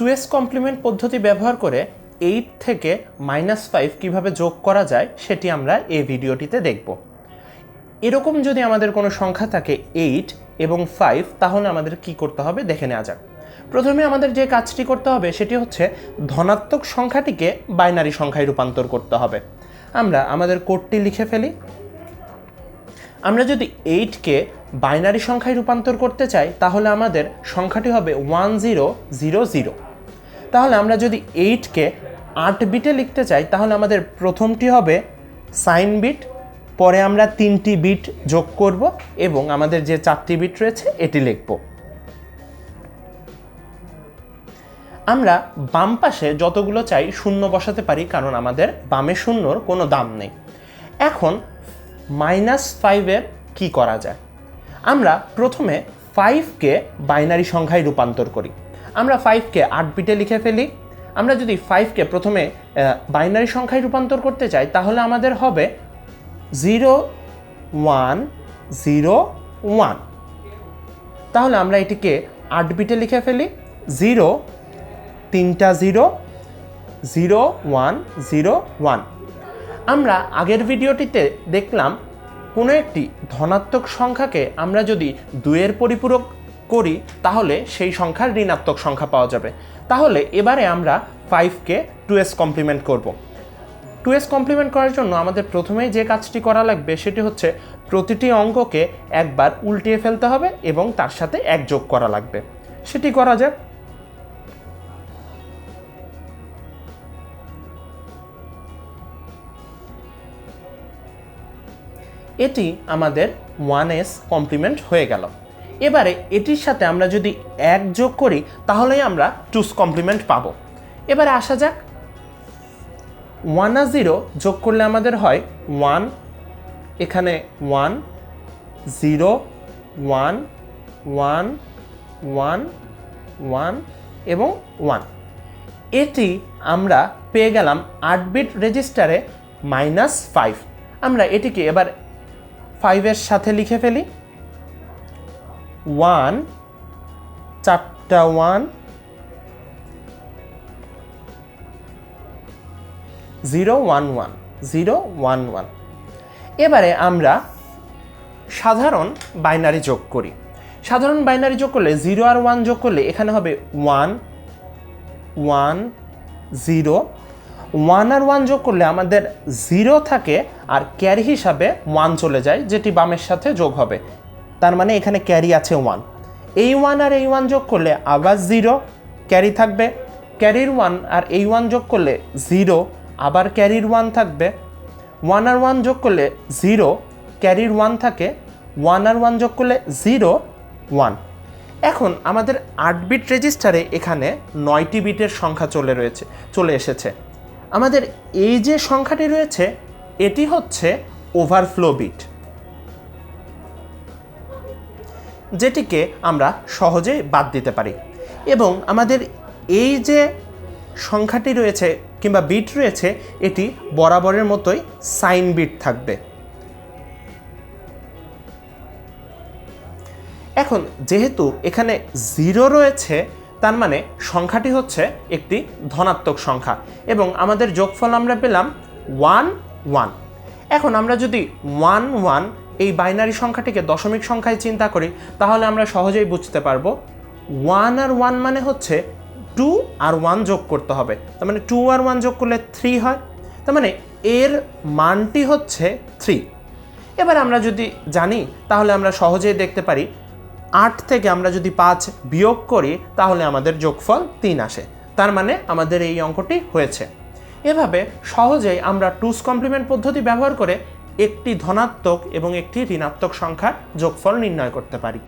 Two S complement পদ্ধতি ব্যবহার করে এইট থেকে মাইনাস ফাইভ কীভাবে যোগ করা যায় সেটি আমরা এই ভিডিওটিতে দেখব। এরকম যদি আমাদের কোনো সংখ্যা থাকে এইট এবং ফাইভ তাহলে আমাদের কি করতে হবে দেখে নেওয়া যাক। প্রথমে আমাদের যে কাজটি করতে হবে সেটি হচ্ছে ধনাত্মক সংখ্যাটিকে বাইনারি সংখ্যায় রূপান্তর করতে হবে। আমরা আমাদের কোডটি লিখে ফেলি। আমরা যদি এইটকে বাইনারি সংখ্যায় রূপান্তর করতে চাই, তাহলে আমাদের সংখ্যাটি হবে ওয়ান জিরো জিরো জিরো তাহলে আমরা যদি এইটকে আট বিটে লিখতে চাই, তাহলে আমাদের প্রথমটি হবে সাইন বিট পরে আমরা তিনটি বিট যোগ করব এবং আমাদের যে চারটি বিট রয়েছে, এটি লিখব। আমরা বাম পাশে যতগুলো চাই, শূন্য বসাতে পারি, কারণ আমাদের বামে শূন্যর কোনো দাম নেই। এখন মাইনাস ফাইভের কি করা যায়? আমরা প্রথমে ফাইভকে বাইনারি সংখ্যায় রূপান্তর করি। আমরা ফাইভকে আট বিটে লিখে ফেলি। আমরা যদি ফাইভকে প্রথমে বাইনারি সংখ্যায় রূপান্তর করতে চাই, তাহলে আমাদের হবে জিরো ওয়ান জিরো ওয়ান তাহলে আমরা এটিকে আট বিটে লিখে ফেলি। জিরো তিনটা zero zero one zero one আমরা আগের ভিডিওটিতে দেখলাম, কোনো একটি ধনাত্মক সংখ্যাকে আমরা যদি দুইয়ের পরিপূরক করি, তাহলে সেই সংখ্যার ঋণাত্মক সংখ্যা পাওয়া যাবে। তাহলে এবারে আমরা ফাইভকে টু এস কমপ্লিমেন্ট করব। টু এস কমপ্লিমেন্ট করার জন্য আমাদের প্রথমেই যে কাজটি করা লাগবে সেটি হচ্ছে প্রতিটি অঙ্ককে একবার উল্টিয়ে ফেলতে হবে এবং তার সাথে এক যোগ করা লাগবে। সেটি করা যাক। এটি আমাদের ওয়ান এস কমপ্লিমেন্ট হয়ে গেল। এবারে এটির সাথে আমরা যদি এক যোগ করি, তাহলেই আমরা টুস কমপ্লিমেন্ট পাবো। এবারে আসা যাক। ওয়ান আর জিরো যোগ করলে আমাদের হয় ওয়ান এখানে one zero one one one one এবং ওয়ান এটি আমরা পেয়ে গেলাম আট বিট রেজিস্টারে মাইনাস ফাইভ আমরা এটিকে এবার ফাইভের সাথে লিখে ফেলি। ওয়ান, চারটা one, zero one one, zero one one. এবারে আমরা সাধারণ বাইনারি যোগ করি। সাধারণ বাইনারি যোগ করলে জিরো আর ওয়ান যোগ করলে এখানে হবে ওয়ান ওয়ান, জিরো। ওয়ান আর ওয়ান যোগ করলে আমাদের জিরো থাকে আর ক্যারি হিসাবে ওয়ান চলে যায়, যেটি বামের সাথে যোগ হবে। তার মানে এখানে ক্যারি আছে ওয়ান এই ওয়ান আর এই ওয়ান যোগ করলে আবার জিরো ক্যারি থাকবে। ক্যারির ওয়ান আর এই ওয়ান যোগ করলে জিরো আবার ক্যারির ওয়ান থাকবে। ওয়ান আর ওয়ান যোগ করলে জিরো ক্যারির ওয়ান থাকে। ওয়ান আর ওয়ান যোগ করলে জিরো ওয়ান এখন আমাদের আট বিট রেজিস্টারে এখানে নয়টি বিটের সংখ্যা চলে রয়েছে, চলে এসেছে। আমাদের এই যে সংখ্যাটি রয়েছে, এটি হচ্ছে ওভারফ্লো বিট যেটিকে আমরা সহজে বাদ দিতে পারি। এবং আমাদের এই যে সংখ্যাটি রয়েছে কিংবা বিট রয়েছে, এটি বরাবরের মতোই সাইন বিট থাকবে। এখন যেহেতু এখানে জিরো রয়েছে, তার মানে সংখ্যাটি হচ্ছে একটি ধনাত্মক সংখ্যা। এবং আমাদের যোগফল আমরা পেলাম ওয়ান ওয়ান। এখন আমরা যদি ওয়ান ওয়ান এই বাইনারি সংখ্যাটিকে দশমিক সংখ্যায় চিন্তা করি, তাহলে আমরা সহজেই বুঝতে পারব। ওয়ান আর ওয়ান মানে হচ্ছে টু আর ওয়ান যোগ করতে হবে। তার মানে টু আর ওয়ান যোগ করলে থ্রি হয়। তার মানে এর মানটি হচ্ছে থ্রি এবার আমরা যদি জানি, তাহলে আমরা সহজেই দেখতে পারি, আট থেকে আমরা যদি পাঁচ বিয়োগ করি, তাহলে আমাদের যোগফল তিন আসে। তার মানে আমাদের এই অঙ্কটি হয়েছে। এভাবে সহজেই আমরা টুস কমপ্লিমেন্ট পদ্ধতি ব্যবহার করে একটি ধনাত্মক এবং একটি ঋণাত্মক সংখ্যার যোগফল নির্ণয় করতে পারি।